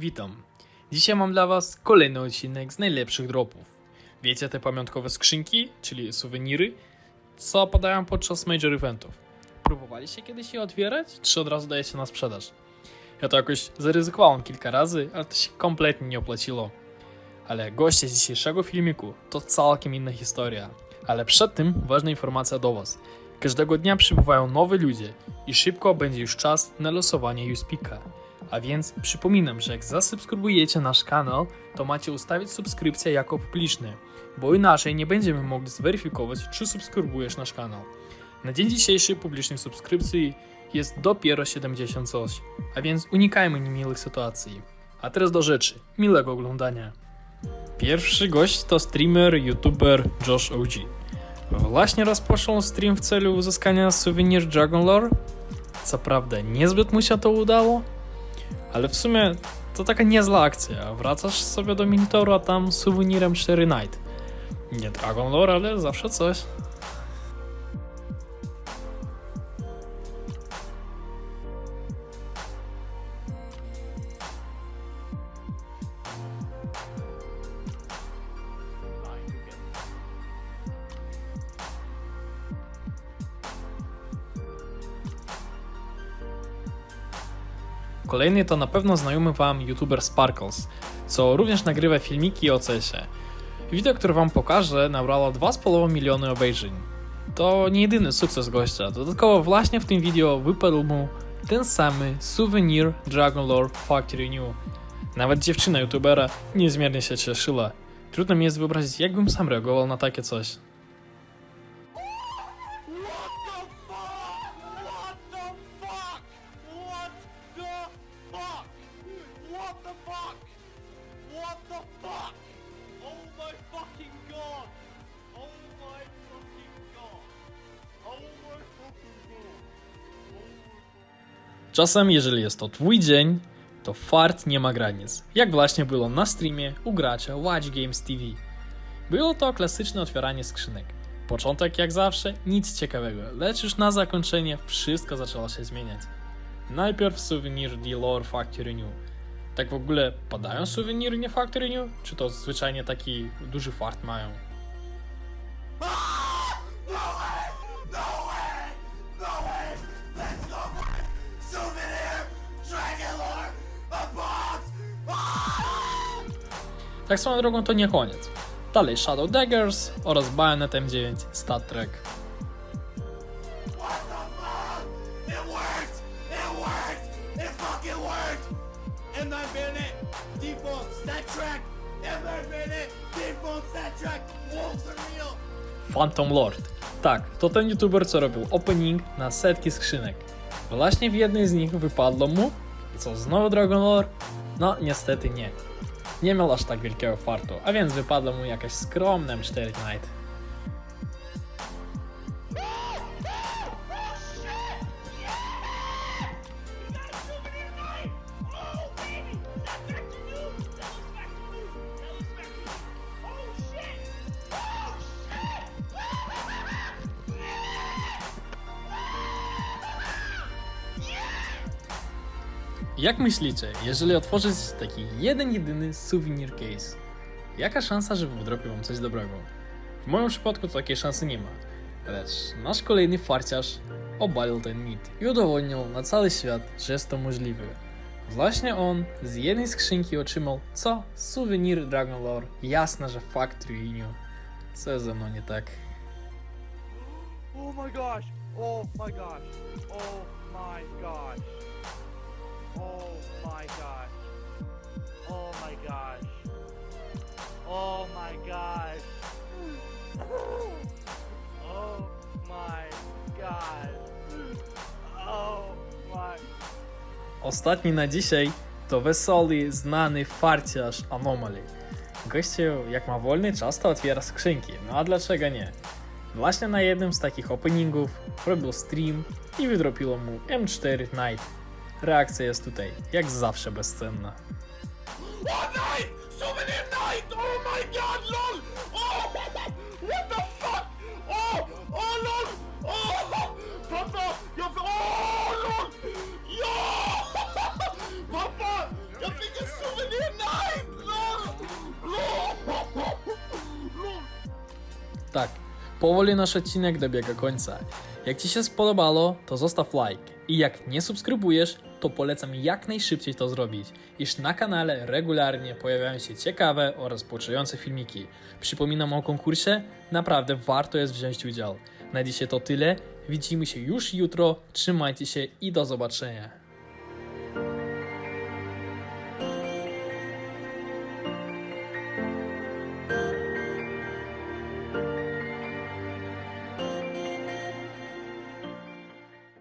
Witam. Dzisiaj mam dla Was kolejny odcinek z najlepszych dropów. Wiecie te pamiątkowe skrzynki, czyli suweniry, co padają podczas major eventów. Próbowaliście kiedyś je otwierać, czy od razu dajecie na sprzedaż? Ja to jakoś zaryzykowałem kilka razy, ale to się kompletnie nie opłaciło. Ale goście z dzisiejszego filmiku to całkiem inna historia. Ale przed tym ważna informacja do Was. Każdego dnia przybywają nowi ludzie i szybko będzie już czas na losowanie USPika. A więc przypominam, że jak zasubskrybujecie nasz kanał, to macie ustawić subskrypcję jako publiczny, bo inaczej nie będziemy mogli zweryfikować, czy subskrybujesz nasz kanał. Na dzień dzisiejszy publicznej subskrypcji jest dopiero 70 coś, a więc unikajmy niemiłych sytuacji. A teraz do rzeczy. Miłego oglądania. Pierwszy gość to streamer, youtuber Josh OG. Właśnie rozpoczął stream w celu uzyskania suwenir Dragon Lore. Co prawda, niezbyt mu się to udało, ale w sumie to taka niezła akcja. Wracasz sobie do monitoru, a tam suwenirem 4 Night. Nie Dragon Lore, ale zawsze coś. Kolejny to na pewno znajomy Wam youtuber Sparkles, co również nagrywa filmiki o CS-ie. Wideo, które Wam pokażę, nabrało 2,5 miliony obejrzeń. To nie jedyny sukces gościa, dodatkowo właśnie w tym wideo wypadł mu ten samý suvenir Dragon Lore Factory New. Nawet dziewczyna youtubera niezmiernie się cieszyła. Trudno mi jest wyobrazić, jakbym sam reagował na takie coś. Czasem, jeżeli jest to twój dzień, to fart nie ma granic. Jak właśnie było na streamie u gracza Watch Games TV. Było to klasyczne otwieranie skrzynek. Początek jak zawsze, nic ciekawego, lecz już na zakończenie wszystko zaczęło się zmieniać. Najpierw suwenir The Lore Factory New. Tak w ogóle padają suweniry nie Factory New? Czy to zwyczajnie taki duży fart mają? Tak swoją drogą to nie koniec. Dalej Shadow Daggers oraz Bayonet M9 Stat Trek. What the fuck? It worked! It worked! It fucking worked! M9 Bayonet! Default stat track! M9 Bayonet! Default stat track! Wolves are real! Phantom Lord. Tak, to ten youtuber, co robił opening na setki skrzynek. Właśnie w jednej z nich wypadło mu, co znowu Dragon Lore? No, niestety nie. Nie miał aż tak wielkiego fartu, a więc wypadło mu jakaś skromna M4 Knight. Jak myślicie, jeżeli otworzyć taki jeden jedyny souvenir case, jaka szansa, że wydropił wam coś dobrego? W moim przypadku takiej szansy nie ma, lecz nasz kolejny farciarz obalił ten mit i udowodnił na cały świat, że jest to możliwe. Właśnie on z jednej skrzynki otrzymał co? Suwenir Dragon Lore. Jasne, że Factory New. Co ze mną nie tak? Oh my gosh! Oh my gosh! Oh my gosh! My gosh! Oh my gosh! Oh my... Ostatni na dzisiaj to wesoły, znany farciarz Anomaly. Gościu, jak ma wolny czas, to otwiera skrzynki. No a dlaczego nie? Właśnie na jednym z takich openingów robił stream i wydropiło mu M4 Night. Reakcja jest tutaj, jak zawsze, bezcenna. What night? souvenir night! Oh my god, lol! Oh! What the fuck? Oh! Oh lol! Oh! Papa! Jag fick... Oh lol! Ja! Jag fick en souvenir night! Lol! lol. Tak. Powoli nasz odcinek dobiega końca. Jak Ci się spodobało, to zostaw like. I jak nie subskrybujesz, to polecam jak najszybciej to zrobić, iż na kanale regularnie pojawiają się ciekawe oraz pouczające filmiki. Przypominam o konkursie, naprawdę warto jest wziąć udział. Na dzisiaj to tyle, widzimy się już jutro, trzymajcie się i do zobaczenia.